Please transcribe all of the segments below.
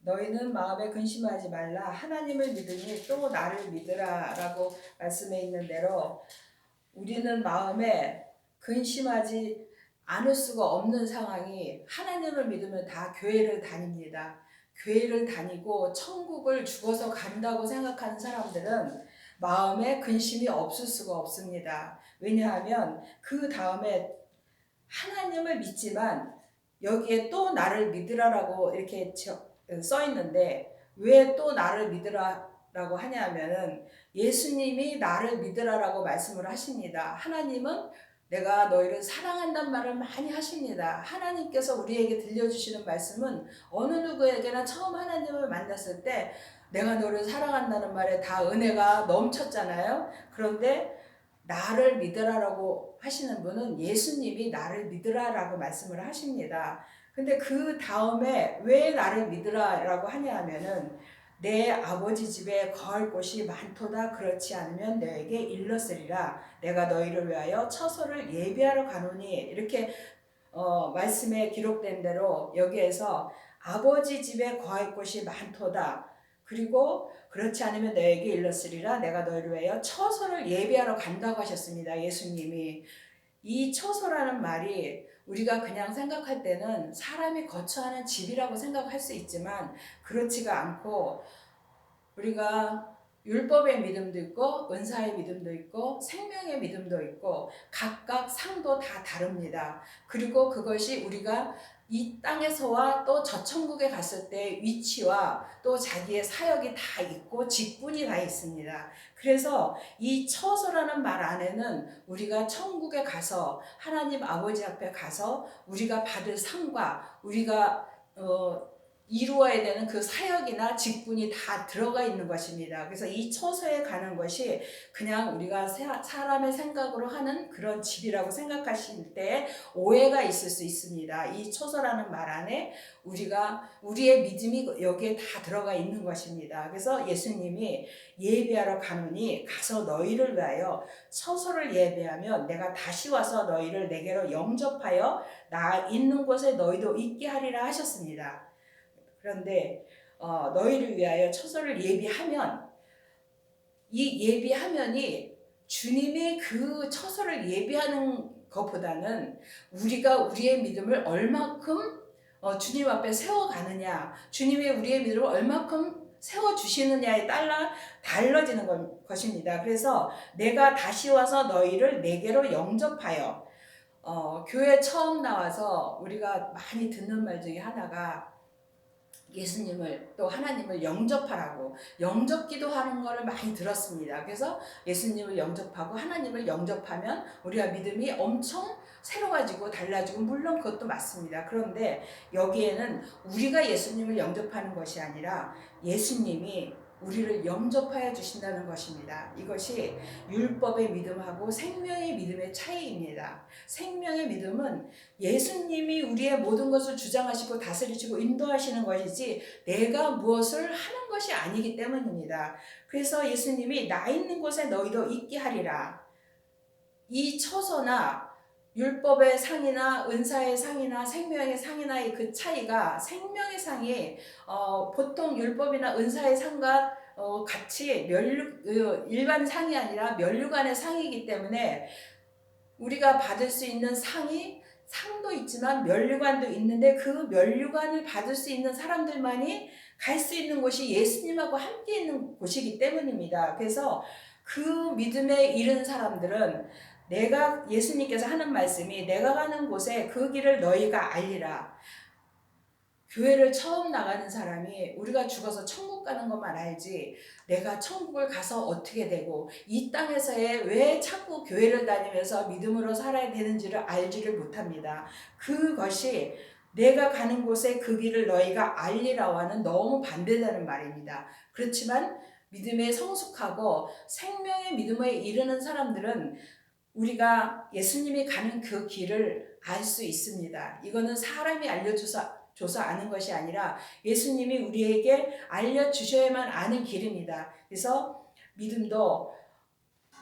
너희는 마음에 근심하지 말라 하나님을 믿으니 또 나를 믿으라라고 말씀해 있는 대로 우리는 마음에 근심하지 않을 수가 없는 상황이 하나님을 믿으면 다 교회를 다닙니다. 교회를 다니고 천국을 죽어서 간다고 생각하는 사람들은 마음에 근심이 없을 수가 없습니다. 왜냐하면 그 다음에 하나님을 믿지만 여기에 또 나를 믿으라라고 이렇게 써 있는데 왜 또 나를 믿으라라고 하냐면은 예수님이 나를 믿으라라고 말씀을 하십니다. 하나님은 내가 너희를 사랑한단 말을 많이 하십니다. 하나님께서 우리에게 들려주시는 말씀은 어느 누구에게나 처음 하나님을 만났을 때 내가 너를 사랑한다는 말에 다 은혜가 넘쳤잖아요. 그런데 나를 믿으라라고 하시는 분은 예수님이 나를 믿으라라고 말씀을 하십니다. 근데 그 다음에 왜 나를 믿으라라고 하냐 하면은 내 아버지 집에 거할 곳이 많도다. 그렇지 않으면 너에게 일렀으리라. 내가 너희를 위하여 처소를 예비하러 가노니. 이렇게 어, 말씀에 기록된 대로 여기에서 아버지 집에 거할 곳이 많도다. 그리고 그렇지 않으면 너에게 일렀으리라. 내가 너희를 위하여 처소를 예비하러 간다고 하셨습니다. 예수님이. 이 처소라는 말이 우리가 그냥 생각할 때는 사람이 거처하는 집이라고 생각할 수 있지만 그렇지가 않고 우리가 율법의 믿음도 있고 은사의 믿음도 있고 생명의 믿음도 있고 각각 상도 다 다릅니다. 그리고 그것이 우리가 이 땅에서와 또 저 천국에 갔을 때 위치와 또 자기의 사역이 다 있고 직분이 다 있습니다. 그래서 이 처소라는 말 안에는 우리가 천국에 가서 하나님 아버지 앞에 가서 우리가 받을 상과 우리가 어, 이루어야 되는 그 사역이나 직분이 다 들어가 있는 것입니다. 그래서 이 처소에 가는 것이 그냥 우리가 사람의 생각으로 하는 그런 집이라고 생각하실 때 오해가 있을 수 있습니다. 이 처소라는 말 안에 우리가 우리의 믿음이 여기에 다 들어가 있는 것입니다. 그래서 예수님이 예배하러 가느니 가서 너희를 위하여 처소를 예배하면 내가 다시 와서 너희를 내게로 영접하여 나 있는 곳에 너희도 있게 하리라 하셨습니다. 그런데 어, 너희를 위하여 처소를 예비하면 이 예비하면이 주님의 그 처소를 예비하는 것보다는 우리가 우리의 믿음을 얼마큼 어, 주님 앞에 세워가느냐, 주님의 우리의 믿음을 얼마큼 세워주시느냐에 따라 달라지는 것입니다. 그래서 내가 다시 와서 너희를 내게로 영접하여, 어, 교회 처음 나와서 우리가 많이 듣는 말 중에 하나가 예수님을 또 하나님을 영접하라고 영접 기도하는 것을 많이 들었습니다. 그래서 예수님을 영접하고 하나님을 영접하면 우리가 믿음이 엄청 새로워지고 달라지고 물론 그것도 맞습니다. 그런데 여기에는 우리가 예수님을 영접하는 것이 아니라 예수님이 우리를 영접하여 주신다는 것입니다. 이것이 율법의 믿음하고 생명의 믿음의 차이입니다. 생명의 믿음은 예수님이 우리의 모든 것을 주장하시고 다스리시고 인도하시는 것이지 내가 무엇을 하는 것이 아니기 때문입니다. 그래서 예수님이 나 있는 곳에 너희도 있게 하리라. 이 처소나 율법의 상이나 은사의 상이나 생명의 상이나의 그 차이가 생명의 상이 어, 보통 율법이나 은사의 상과 어, 같이 멸류 어, 일반 상이 아니라 멸류관의 상이기 때문에 우리가 받을 수 있는 상이 상도 있지만 멸류관도 있는데 그 멸류관을 받을 수 있는 사람들만이 갈 수 있는 곳이 예수님하고 함께 있는 곳이기 때문입니다. 그래서 그 믿음에 이른 사람들은 내가 예수님께서 하는 말씀이 내가 가는 곳에 그 길을 너희가 알리라. 교회를 처음 나가는 사람이 우리가 죽어서 천국 가는 것만 알지 내가 천국을 가서 어떻게 되고 이 땅에서의 왜 자꾸 교회를 다니면서 믿음으로 살아야 되는지를 알지를 못합니다. 그것이 내가 가는 곳에 그 길을 너희가 알리라와는 너무 반대되는 말입니다. 그렇지만 믿음에 성숙하고 생명의 믿음에 이르는 사람들은 우리가 예수님이 가는 그 길을 알 수 있습니다. 이거는 사람이 알려줘서 줘서 아는 것이 아니라 예수님이 우리에게 알려주셔야만 아는 길입니다. 그래서 믿음도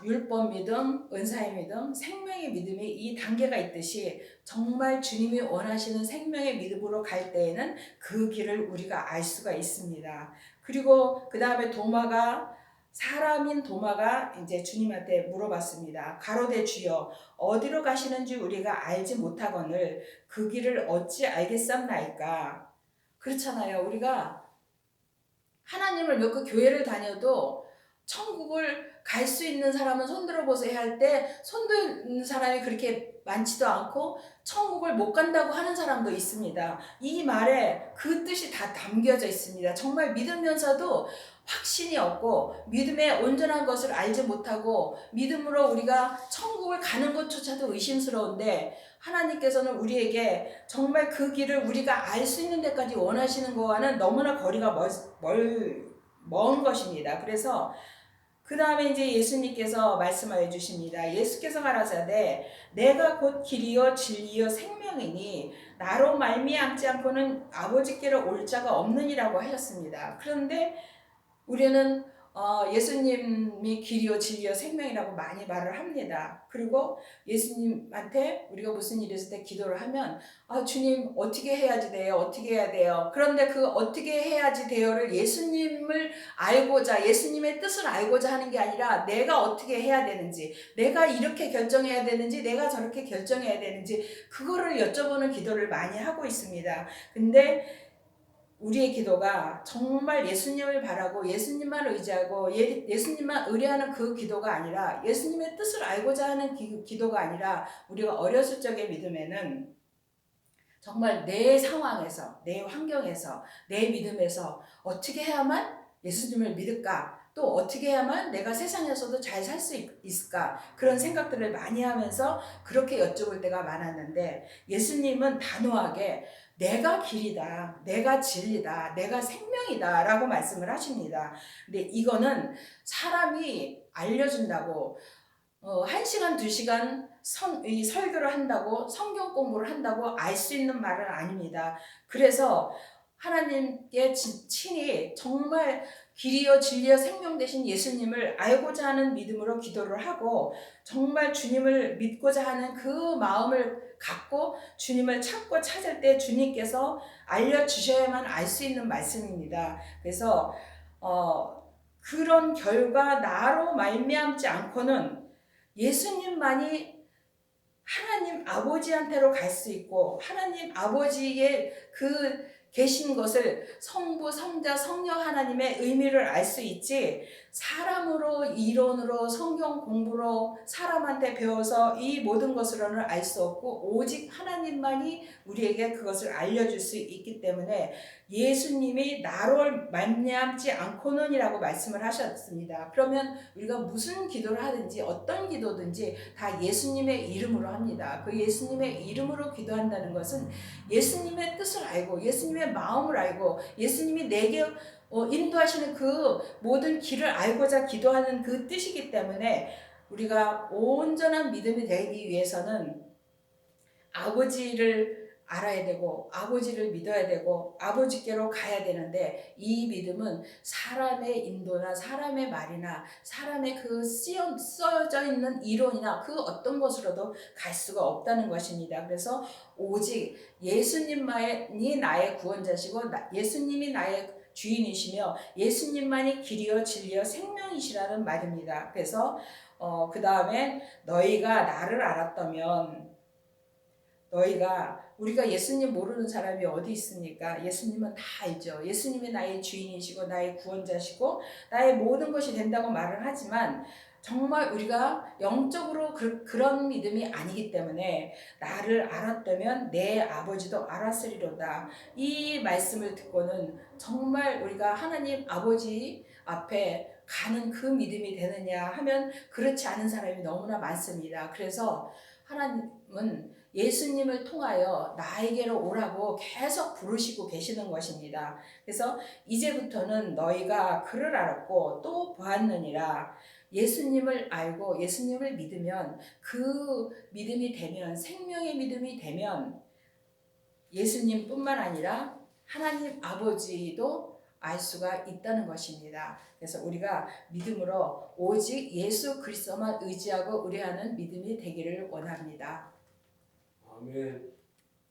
율법 믿음, 은사의 믿음, 생명의 믿음이 이 단계가 있듯이 정말 주님이 원하시는 생명의 믿음으로 갈 때에는 그 길을 우리가 알 수가 있습니다. 그리고 그 다음에 도마가 사람인 도마가 이제 주님한테 물어봤습니다. 가로대 주여 어디로 가시는지 우리가 알지 못하거늘 그 길을 어찌 알겠삼나이까. 그렇잖아요. 우리가 하나님을 믿고 교회를 다녀도 천국을 갈 수 있는 사람은 손들어 보세요 할 때 손드는 사람이 그렇게 많지도 않고 천국을 못 간다고 하는 사람도 있습니다. 이 말에 그 뜻이 다 담겨져 있습니다. 정말 믿으면서도 확신이 없고 믿음의 온전한 것을 알지 못하고 믿음으로 우리가 천국을 가는 것조차도 의심스러운데 하나님께서는 우리에게 정말 그 길을 우리가 알 수 있는 데까지 원하시는 거와는 너무나 거리가 멀, 멀, 먼 것입니다. 그래서 그 다음에 이제 예수님께서 말씀하여 주십니다. 예수께서 가라사대 내가 곧 길이요 진리요 생명이니 나로 말미암지 않고는 아버지께로 올 자가 없느니라고 하셨습니다. 그런데 우리는 어, 예수님이 길이요 진리요 생명이라고 많이 말을 합니다. 그리고 예수님한테 우리가 무슨 일이 있을 때 기도를 하면 아 주님 어떻게 해야지 돼요? 어떻게 해야 돼요? 그런데 그 어떻게 해야지 돼요를 예수님을 알고자 예수님의 뜻을 알고자 하는 게 아니라 내가 어떻게 해야 되는지 내가 이렇게 결정해야 되는지 내가 저렇게 결정해야 되는지 그거를 여쭤보는 기도를 많이 하고 있습니다. 근데 우리의 기도가 정말 예수님을 바라고 예수님만 의지하고 예, 예수님만 의뢰하는 그 기도가 아니라 예수님의 뜻을 알고자 하는 기, 기도가 아니라 우리가 어렸을 적의 믿음에는 정말 내 상황에서 내 환경에서 내 믿음에서 어떻게 해야만 예수님을 믿을까? 또 어떻게 해야만 내가 세상에서도 잘 살 수 있을까? 그런 생각들을 많이 하면서 그렇게 여쭤볼 때가 많았는데 예수님은 단호하게 내가 길이다, 내가 진리다, 내가 생명이다 라고 말씀을 하십니다. 근데 이거는 사람이 알려준다고 어, 1시간, 2시간 성, 이 설교를 한다고 성경 공부를 한다고 알 수 있는 말은 아닙니다. 그래서 하나님께 친히 정말 길이요 진리요 생명 되신 예수님을 알고자 하는 믿음으로 기도를 하고 정말 주님을 믿고자 하는 그 마음을 갖고 주님을 찾고 찾을 때 주님께서 알려주셔야만 알 수 있는 말씀입니다. 그래서 어, 그런 결과 나로 말미암지 않고는 예수님만이 하나님 아버지한테로 갈 수 있고 하나님 아버지의 그 계신 것을 성부, 성자, 성령 하나님의 의미를 알 수 있지 사람으로 이론으로 성경 공부로 사람한테 배워서 이 모든 것으로는 알 수 없고 오직 하나님만이 우리에게 그것을 알려줄 수 있기 때문에 예수님이 나로 말미암지 않고는이라고 말씀을 하셨습니다. 그러면 우리가 무슨 기도를 하든지 어떤 기도든지 다 예수님의 이름으로 합니다. 그 예수님의 이름으로 기도한다는 것은 예수님의 뜻을 알고 예수님의 마음을 알고 예수님이 내게 어, 인도하시는 그 모든 길을 알고자 기도하는 그 뜻이기 때문에 우리가 온전한 믿음이 되기 위해서는 아버지를 알아야 되고 아버지를 믿어야 되고 아버지께로 가야 되는데 이 믿음은 사람의 인도나 사람의 말이나 사람의 그 쓰여, 써져 있는 이론이나 그 어떤 것으로도 갈 수가 없다는 것입니다. 그래서 오직 예수님만이 나의 구원자시고 예수님이 나의 주인이시며 예수님만이 길이요 진리요 생명이시라는 말입니다. 그래서 어, 그 다음에 너희가 나를 알았다면 너희가 우리가 예수님 모르는 사람이 어디 있습니까? 예수님은 다 알죠. 예수님이 나의 주인이시고 나의 구원자시고 나의 모든 것이 된다고 말을 하지만 정말 우리가 영적으로 그, 런 믿음이 아니기 때문에 나를 알았다면 내 아버지도 알았으리로다. 이 말씀을 듣고는 정말 우리가 하나님 아버지 앞에 가는 그 믿음이 되느냐 하면 그렇지 않은 사람이 너무나 많습니다. 그래서 하나님은 예수님을 통하여 나에게로 오라고 계속 부르시고 계시는 것입니다. 그래서 이제부터는 너희가 그를 알았고 또 보았느니라. 예수님을 알고 예수님을 믿으면 그 믿음이 되면 생명의 믿음이 되면 예수님뿐만 아니라 하나님 아버지도 알 수가 있다는 것입니다. 그래서 우리가 믿음으로 오직 예수 그리스도만 의지하고 의뢰하는 믿음이 되기를 원합니다. 아멘.